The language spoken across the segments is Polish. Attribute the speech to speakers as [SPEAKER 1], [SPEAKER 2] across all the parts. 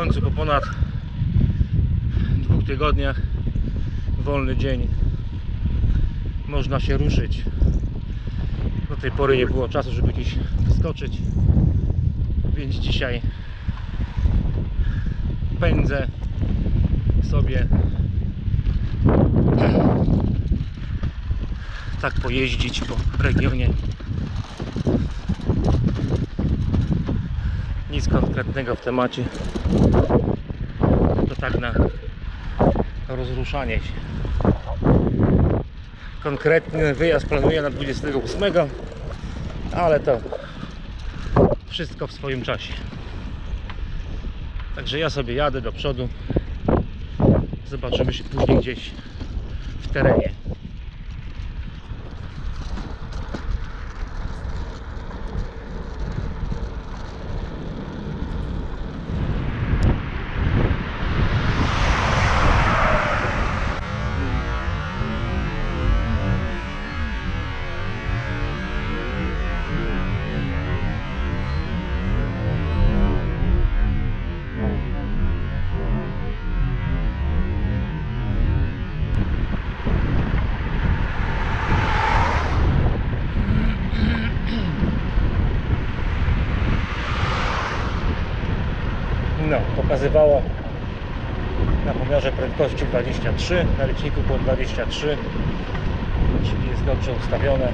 [SPEAKER 1] końcu po ponad dwóch tygodniach wolny dzień można się ruszyć. Do tej pory nie było czasu, żeby gdzieś wyskoczyć, więc dzisiaj pędzę sobie tak pojeździć po regionie. Nic konkretnego w temacie. To tak na rozruszanie się. Konkretny wyjazd planuję na 28, ale to wszystko w swoim czasie. Także ja sobie jadę do przodu. Zobaczymy się później gdzieś w terenie. Pokazywało na pomiarze prędkości 23, na liczniku było 23, czyli jest dobrze ustawione.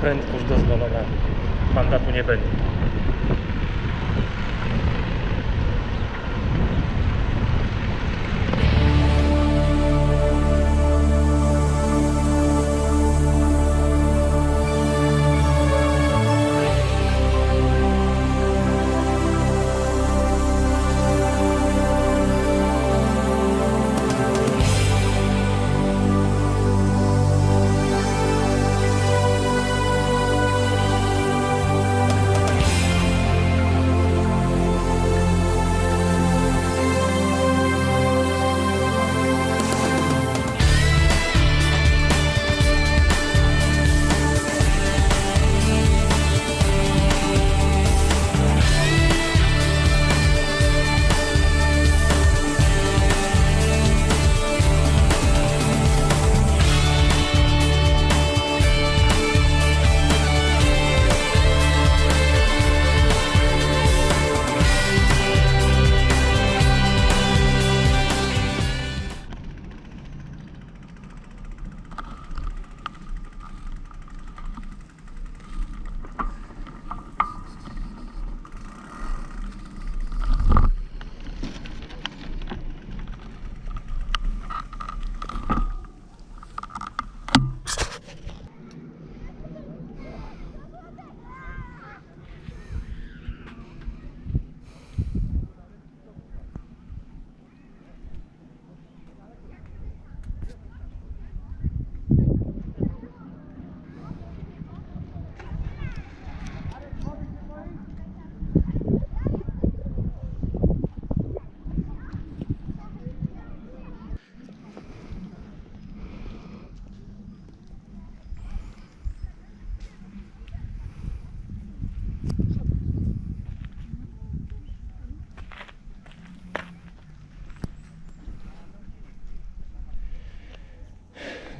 [SPEAKER 1] Prędkość dozwolona, mandatu nie będzie.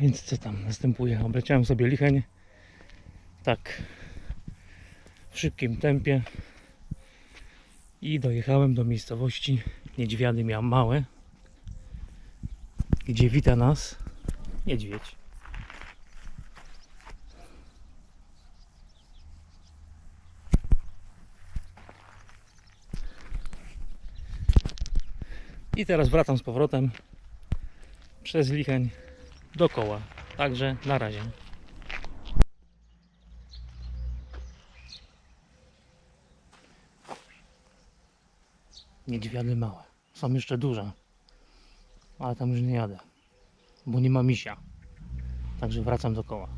[SPEAKER 1] Więc co tam następuje? Obleciałem sobie licheń. Tak. W szybkim tempie. I dojechałem do miejscowości Niedźwiady miał małe. Gdzie wita nas niedźwiedź. I teraz wracam z powrotem przez Licheń dokoła. Także na razie. Niedźwiady małe. Są jeszcze duże. Ale tam już nie jadę. Bo nie ma misia. Także wracam do koła.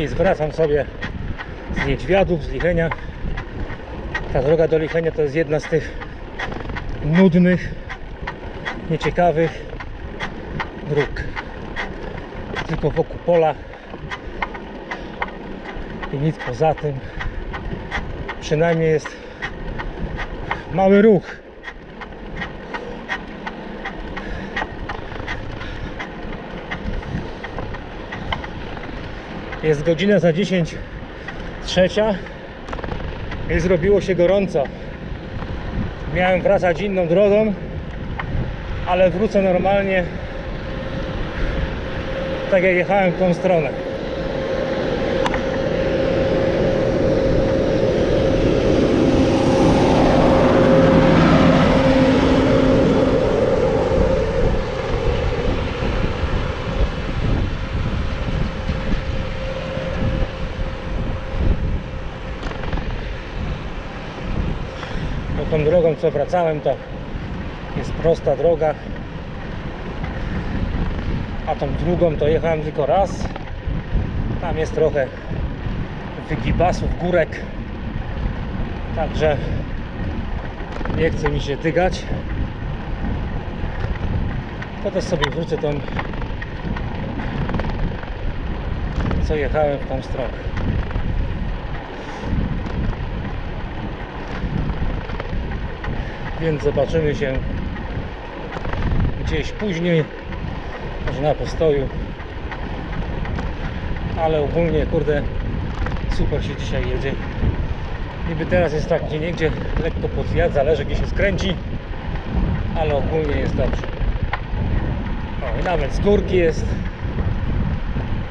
[SPEAKER 1] Nic, wracam sobie z Niedźwiadów, z Lichenia. Ta droga do Lichenia to jest jedna z tych nudnych, nieciekawych dróg. Tylko wokół pola i nic poza tym. Przynajmniej jest mały ruch. Jest godzina za 10 trzecia i zrobiło się gorąco. Miałem wracać inną drogą, ale wrócę normalnie tak jak jechałem w tą stronę. Bo tą drogą co wracałem to jest prosta droga. A tą drugą to jechałem tylko raz. Tam jest trochę wygibasów, górek. Także nie chce mi się tygać. To też sobie wrócę tą co jechałem w tą stronę więc zobaczymy się gdzieś później może na postoju. Ale ogólnie kurde super się dzisiaj jedzie. Niby teraz jest tak gdzie niegdzie lekko podwiat, zależy gdzie się skręci ale ogólnie jest dobrze. O i nawet z górki jest.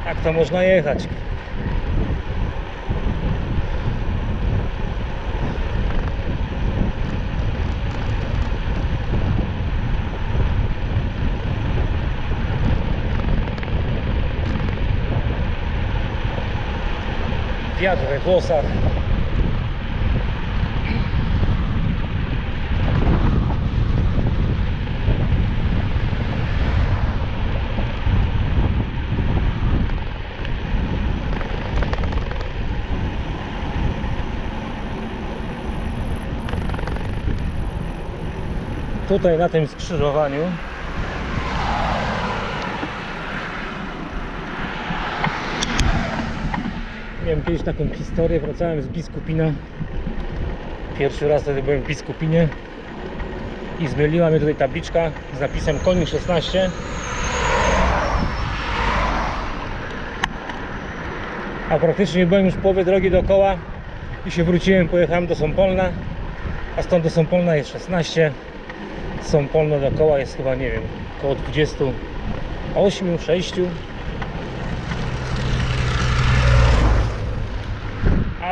[SPEAKER 1] Jak to można jechać wiatr we włosach. Tutaj na tym skrzyżowaniu Miałem kiedyś taką historię, wracałem z Biskupina. Pierwszy raz wtedy byłem w Biskupinie i zmyliła mnie tutaj tabliczka z napisem Konin 16. A praktycznie byłem już w połowie drogi dookoła i się wróciłem, pojechałem do Sąpolna, a stąd do Sąpolna jest 16. Sąpolno dookoła jest chyba, nie wiem, około 28, 6.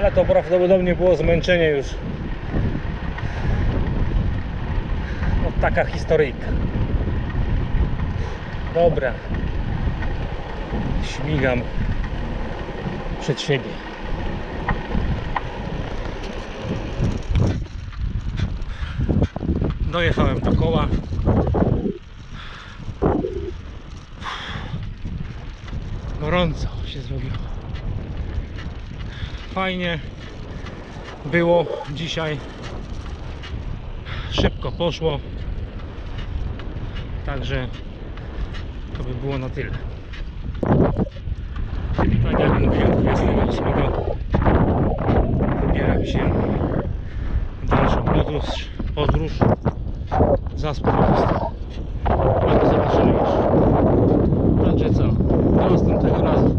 [SPEAKER 1] ale to prawdopodobnie było zmęczenie już. No taka historyjka. Dobra. Śmigam przed siebie. Dojechałem do koła. Gorąco się zrobiło fajnie było. Dzisiaj szybko poszło. Także to by było na tyle. Tak jak mówiłem 28 wybieram się w dalszą podróż, podróż za spokojstwo ale zobaczymy już. Także co? Do następnego razu